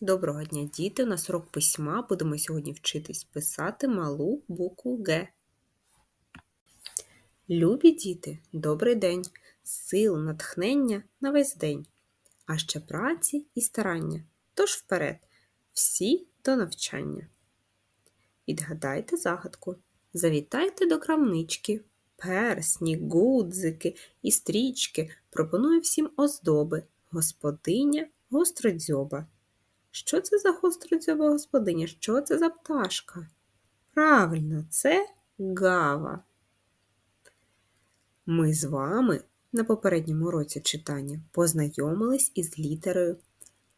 Доброго дня, діти! У нас урок письма. Будемо сьогодні вчитись писати малу букву Г. Любі діти, добрий день! Сил, натхнення на весь день, а ще праці і старання. Тож вперед, всі до навчання. Відгадайте загадку. Завітайте до крамнички. Персні, гудзики і стрічки пропоную всім оздоби. Господиня гостродзьоба. Що це за гостродзьоба господиня? Що це за пташка? Правильно, це гава. Ми з вами на попередньому році читання познайомились із літерою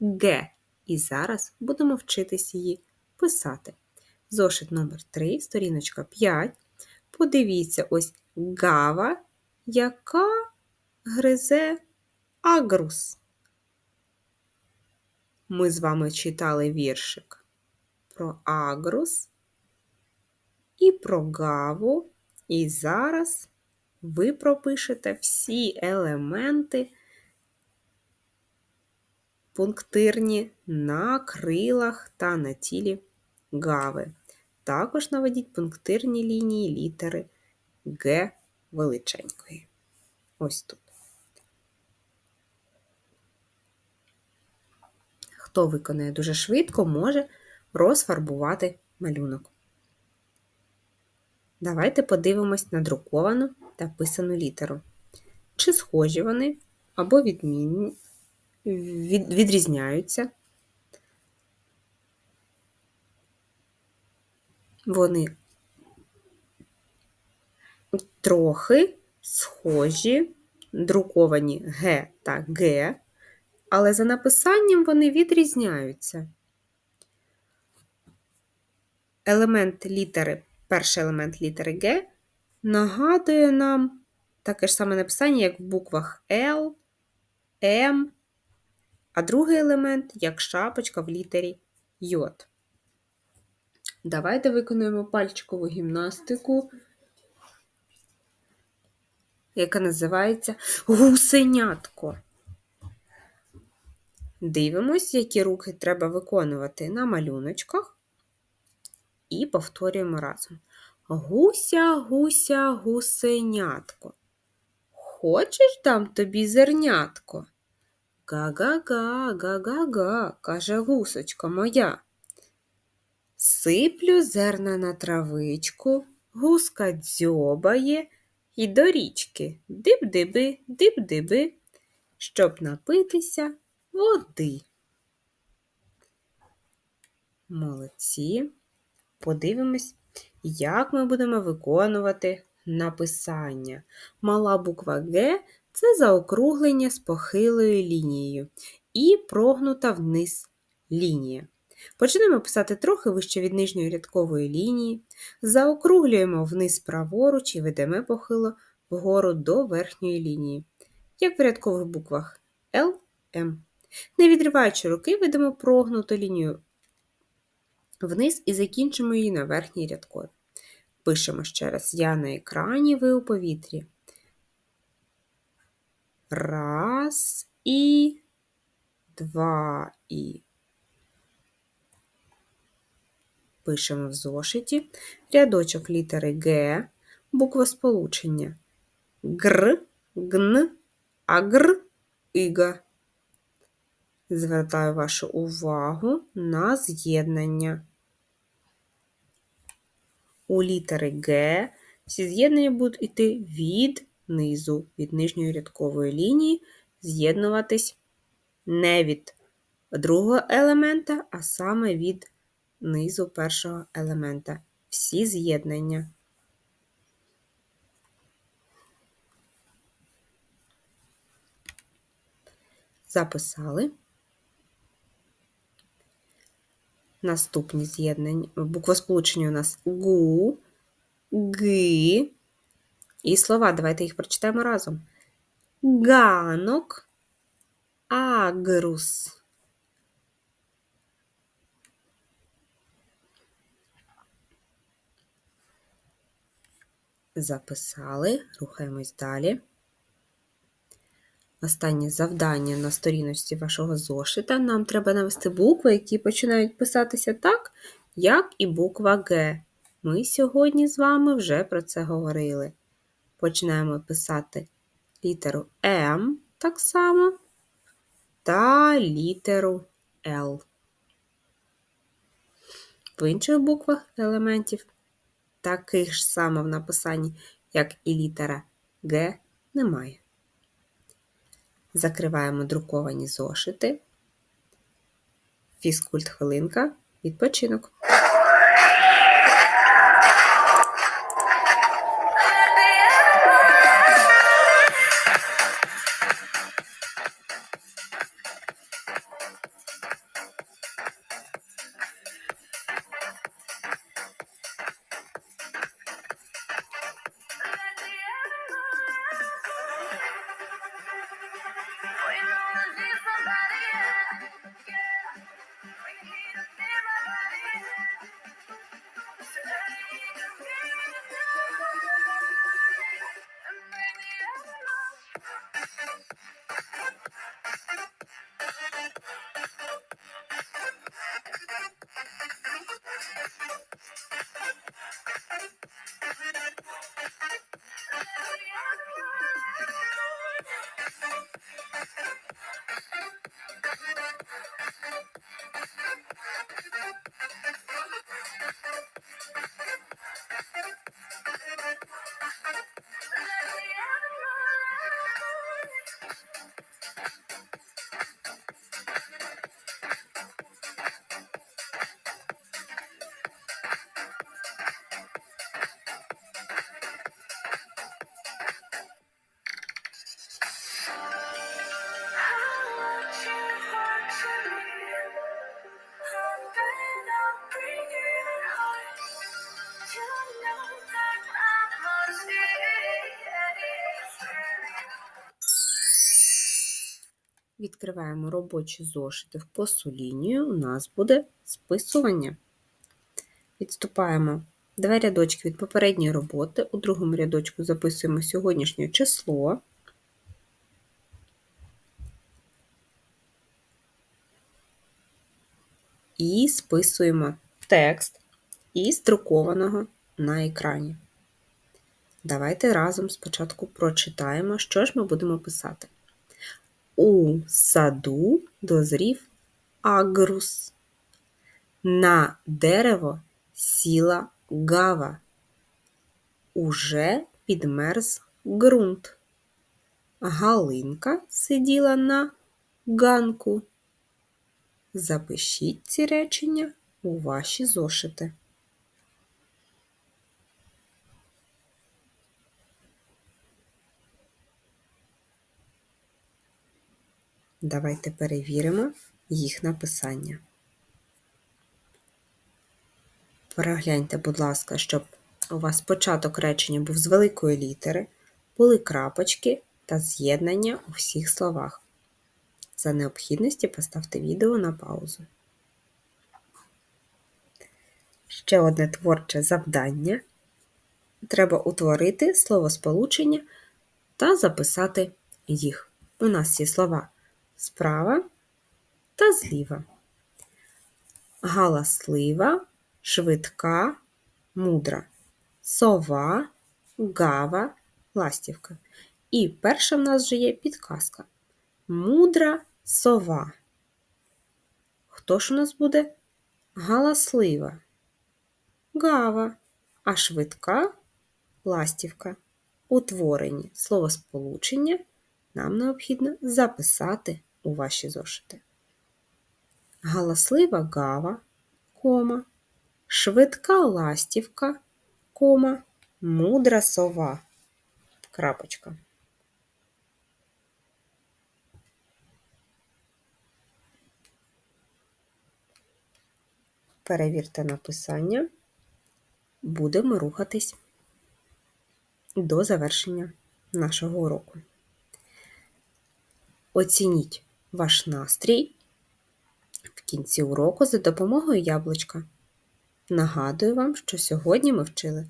Г. І зараз будемо вчитись її писати. Зошит номер 3 сторіночка 5. Подивіться, ось гава, яка гризе агрус. Ми з вами читали віршик про агрус і про гаву. І зараз ви пропишете всі елементи пунктирні на крилах та на тілі гави. Також наведіть пунктирні лінії літери Г величенької. Ось тут. Хто виконає дуже швидко, може розфарбувати малюнок. Давайте подивимось на друковану та писану літеру. Чи схожі вони або відмінні, від, відрізняються. Вони трохи схожі, друковані Г та Г, але за написанням вони відрізняються. Елемент літери, перший елемент літери Г нагадує нам таке ж саме написання, як в буквах Л, М, а другий елемент як шапочка в літері Й. Давайте виконуємо пальчикову гімнастику, яка називається гусенятко. Дивимось, які рухи треба виконувати на малюночках, і повторюємо разом. Гуся, гуся, гусенятко. Хочеш дам тобі зернятко? Га-га-га, га-га-га, каже гусочка моя. Сиплю зерна на травичку, гуска дзьобає і до річки диб-диби, диб-диби, щоб напитися води. Молодці. Подивимось, як ми будемо виконувати написання. Мала буква Г це заокруглення з похилою лінією і прогнута вниз лінія. Почнемо писати трохи вище від нижньої рядкової лінії, заокруглюємо вниз праворуч і ведемо похило вгору до верхньої лінії, як в рядкових буквах Л, М. Не відриваючи руки, ведемо прогнуту лінію вниз і закінчимо її на верхній рядкові. Пишемо ще раз я на екрані, ви у повітрі. Раз і два і. Пишемо в зошиті рядочок літери Г, буква сполучення Гр, Гн, Агр, Іга. Звертаю вашу увагу на з'єднання. У літери Г всі з'єднання будуть йти від низу, від нижньої рядкової лінії, з'єднуватись не від другого елемента, а саме від низу першого елемента. Всі з'єднання. Записали. Наступні з'єднання. Буквосполучення у нас гу, ги. І слова. Давайте їх прочитаємо разом. Ганок, агрус. Записали, рухаємось далі. Останнє завдання на сторіночці вашого зошита. Нам треба навести букви, які починають писатися так, як і буква Г. Ми сьогодні з вами вже про це говорили. Починаємо писати літеру М так само та літеру Л. В інших буквах елементів таких ж саме в написанні, як і літера Г, немає. Закриваємо друковані зошити. Фізкульт хвилинка, відпочинок. Відкриваємо робочі зошити в косу лінію. У нас буде списування. Відступаємо два рядочки від попередньої роботи. У другому рядочку записуємо сьогоднішнє число. І списуємо текст із друкованого на екрані. Давайте разом спочатку прочитаємо, що ж ми будемо писати. У саду дозрів агрус. На дерево сіла гава. Уже підмерз ґрунт. Галинка сиділа на ганку. Запишіть ці речення у ваші зошити. Давайте перевіримо їх написання. Перегляньте, будь ласка, щоб у вас початок речення був з великої літери, були крапочки та з'єднання у всіх словах. За необхідності поставте відео на паузу. Ще одне творче завдання. Треба утворити словосполучення та записати їх. У нас є слова справа та зліва. Галаслива, швидка, мудра, сова, гава, ластівка. І перша в нас вже є підказка. Мудра сова. Хто ж у нас буде? Галаслива, гава, а швидка ластівка. Утворені словосполучення нам необхідно записати у ваші зошити. Галаслива гава, кома, швидка ластівка, кома, мудра сова. Крапочка. Перевірте написання. Будемо рухатись до завершення нашого уроку. Оцініть ваш настрій в кінці уроку за допомогою яблучка. Нагадую вам, що сьогодні ми вчили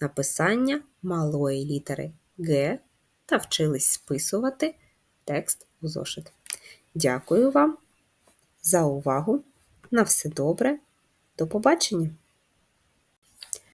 написання малої літери Г та вчились списувати текст у зошит. Дякую вам за увагу. На все добре. До побачення!